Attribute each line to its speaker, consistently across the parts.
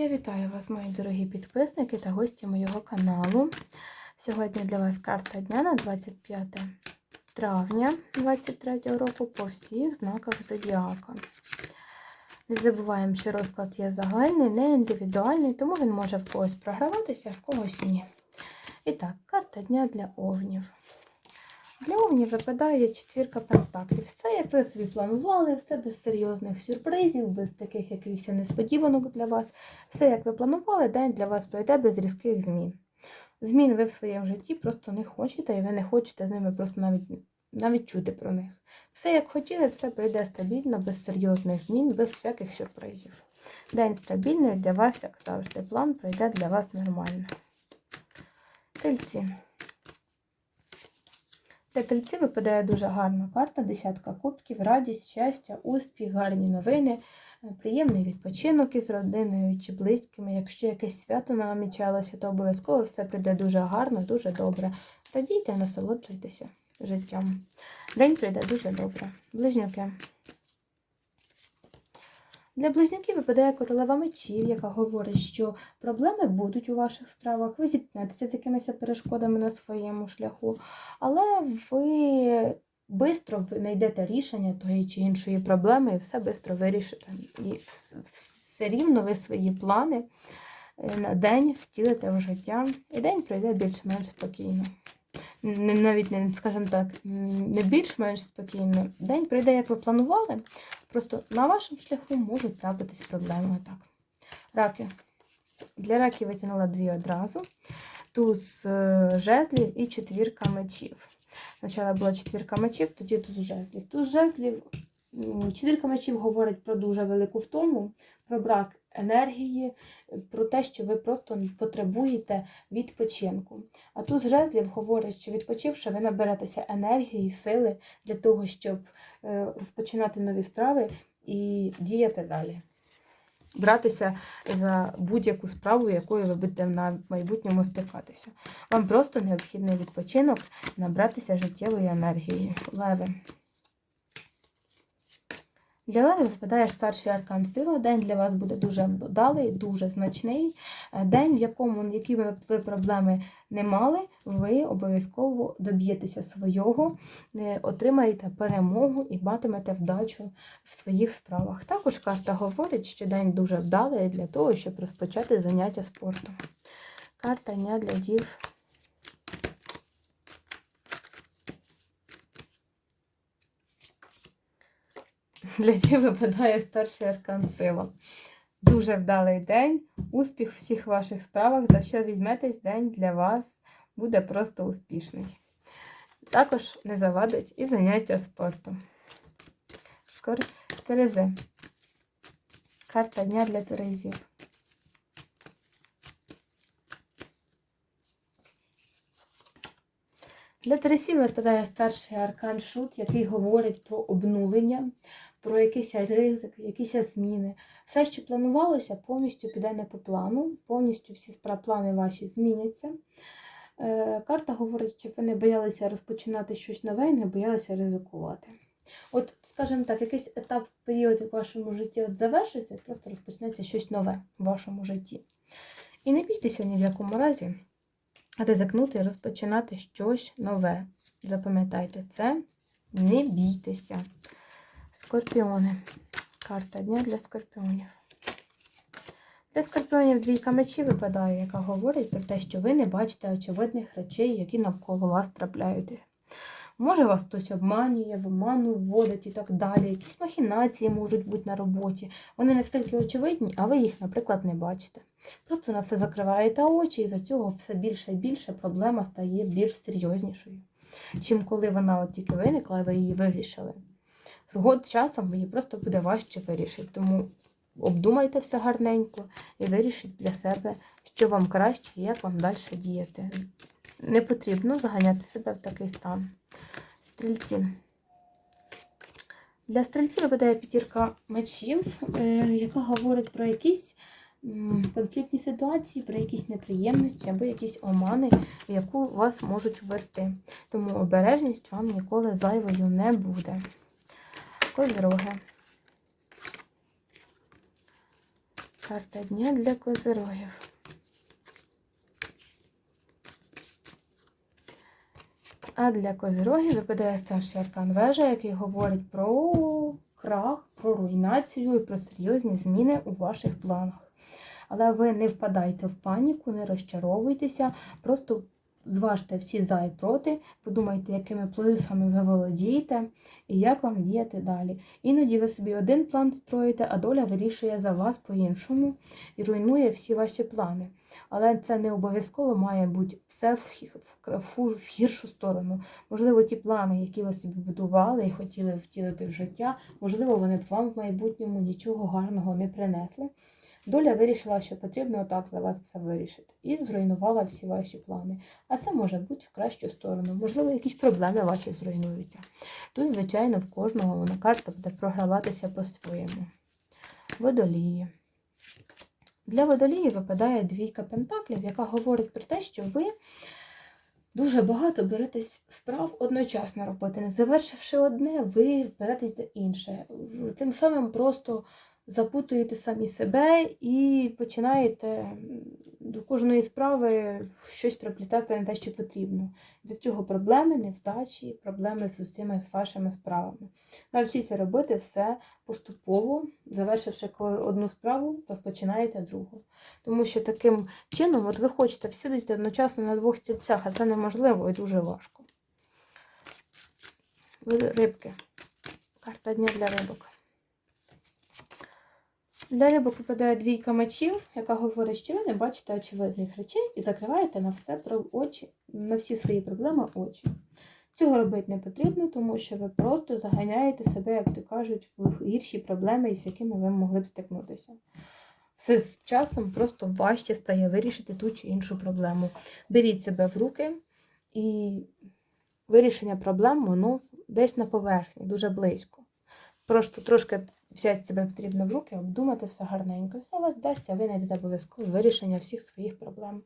Speaker 1: Я вітаю вас, мої дорогі підписники та гості моєго каналу. Сьогодні для вас карта дня на 25 травня 2023 року по всіх знаках зодіака. Не забуваємо, що розклад є загальний, не індивідуальний, тому він може в когось програватися, в когось ні. І так, карта дня для овнів. Для овнів випадає четвірка пентаклів. Все, як ви собі планували, все без серйозних сюрпризів, без таких якихось несподіванок для вас. Все, як ви планували, день для вас пройде без різких змін. Змін ви в своєму житті просто не хочете, і ви не хочете з ними просто навіть навіть чути про них. Все, як хотіли, все пройде стабільно, без серйозних змін, без всяких сюрпризів. День стабільний для вас, як завжди, план пройде для вас нормально. Тельці. Для тельці випадає дуже гарна карта, десятка кубків, радість, щастя, успіх, гарні новини, е, приємний відпочинок із родиною чи близькими. Якщо якесь свято намічалося, то обов'язково все прийде дуже гарно, дуже добре. Радійте, насолоджуйтеся життям. День прийде дуже добре. Близнюки. Для близнюків випадає королева мечів, яка говорить, що проблеми будуть у ваших справах, ви зіткнетеся з якимись перешкодами на своєму шляху, але ви швидко знайдете рішення тої чи іншої проблеми і все швидко вирішите. І все рівно ви свої плани на день втілите в життя, і день пройде більш-менш спокійно. Навіть скажімо так, не більш-менш спокійно. День прийде, як ви планували. Просто на вашому шляху можуть трапитись проблеми. Так. Раки. Для раків витягнула дві одразу. Туз жезлів і четвірка мечів. Спочатку була четвірка мечів, тоді туз жезлів. Туз жезлів, четвірка мечів говорить про дуже велику втому, про брак енергії, про те, що ви просто потребуєте відпочинку. А тут з жезлів говорить, що відпочивши, ви наберетеся енергії, сили для того, щоб розпочинати нові справи і діяти далі. Братися за будь-яку справу, якою ви будете на майбутньому стикатися. Вам просто необхідний відпочинок набратися життєвої енергії. Леви. Для Леви випадає старший аркан сила. День для вас буде дуже вдалий, дуже значний. День, в якому які ви проблеми не мали, ви обов'язково доб'єтеся свого, отримаєте перемогу і матимете вдачу в своїх справах. Також карта говорить, що день дуже вдалий для того, щоб розпочати заняття спортом. Карта дня для дів. Для дів випадає старший аркан сила. Дуже вдалий день, успіх в всіх ваших справах, за що візьметесь, день для вас буде просто успішний. Також не завадить і заняття спортом. Скоро Терези. Карта дня для Терезів. Для Тересів випадає старший аркан Шут, який говорить про обнулення, про якийсь ризик, якісь зміни. Все, що планувалося, повністю піде не по плану, повністю всі плани ваші зміняться. Е, карта говорить, щоб ви не боялися розпочинати щось нове і не боялися ризикувати. От, скажімо так, якийсь етап, період в вашому житті от завершиться, просто розпочнеться щось нове в вашому житті. І не бійтеся ні в якому разі ризикнути і розпочинати щось нове. Запам'ятайте це, не бійтеся. Скорпіони. Карта дня для скорпіонів. Для скорпіонів двійка мечів випадає, яка говорить про те, що ви не бачите очевидних речей, які навколо вас трапляють. Може, вас хтось обманює, в оману вводить і так далі. Якісь махінації можуть бути на роботі. Вони наскільки очевидні, а ви їх, наприклад, не бачите. Просто на все закриваєте очі, і за цього все більше і більше проблема стає більш серйознішою. Чим коли вона от тільки виникла, і ви її вирішили. Згод часом її просто буде важче вирішити. Тому обдумайте все гарненько і вирішіть для себе, що вам краще і як вам далі діяти. Не потрібно заганяти себе в такий стан. Стрільці. Для стрільців випадає п'ятірка мечів, е, яка говорить про якісь конфліктні ситуації, про якісь неприємності або якісь омани, в яку вас можуть ввести. Тому обережність вам ніколи зайвою не буде. Козироги. Карта дня для козирогів. А для козирогів випадає старший аркан вежа, який говорить про крах, про руйнацію і про серйозні зміни у ваших планах. Але ви не впадайте в паніку, не розчаровуйтеся, просто зважте всі за і проти, подумайте, якими плюсами ви володієте і як вам діяти далі. Іноді ви собі один план строїте, а доля вирішує за вас по-іншому і руйнує всі ваші плани. Але це не обов'язково має бути все в, гіршу сторону. Можливо, ті плани, які ви собі будували і хотіли втілити в життя, можливо, вони б вам в майбутньому нічого гарного не принесли. Доля вирішила, що потрібно отак за вас все вирішити, і зруйнувала всі ваші плани. А це може бути в кращу сторону. Можливо, якісь проблеми ваші зруйнуються. Тут, звичайно, в кожного вона карта буде програватися по-своєму. Водолії. Для водолії випадає двійка пентаклів, яка говорить про те, що ви дуже багато беретесь справ одночасно робити. Не завершивши одне, ви беретесь за інше. Тим самим просто запутуєте самі себе і починаєте до кожної справи щось приплітати не те, що потрібно. З цього проблеми, невдачі, проблеми з усіма з вашими справами. Навчіться робити все поступово, завершивши одну справу, розпочинаєте другу. Тому що таким чином, от ви хочете всидіти одночасно на двох стільцях, а це неможливо і дуже важко. Ви- Рибки. Карта дня для рибок. Рибок випадає двійка мечів, яка говорить, що ви не бачите очевидних речей і закриваєте на все про очі, на всі свої проблеми очі. Цього робити не потрібно, тому що ви просто заганяєте себе, як то кажуть, в гірші проблеми, з якими ви могли б стикнутися. Все з часом просто важче стає вирішити ту чи іншу проблему. Беріть себе в руки і вирішення проблем воно десь на поверхні, дуже близько. Просто трошки взяти себе потрібно в руки, обдумати все гарненько. Все у вас вдасться, ви знайдете обов'язково вирішення всіх своїх проблем.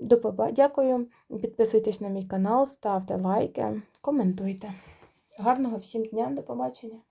Speaker 1: До поба... Дякую. Підписуйтесь на мій канал, ставте лайки, коментуйте. Гарного всім дня, до побачення!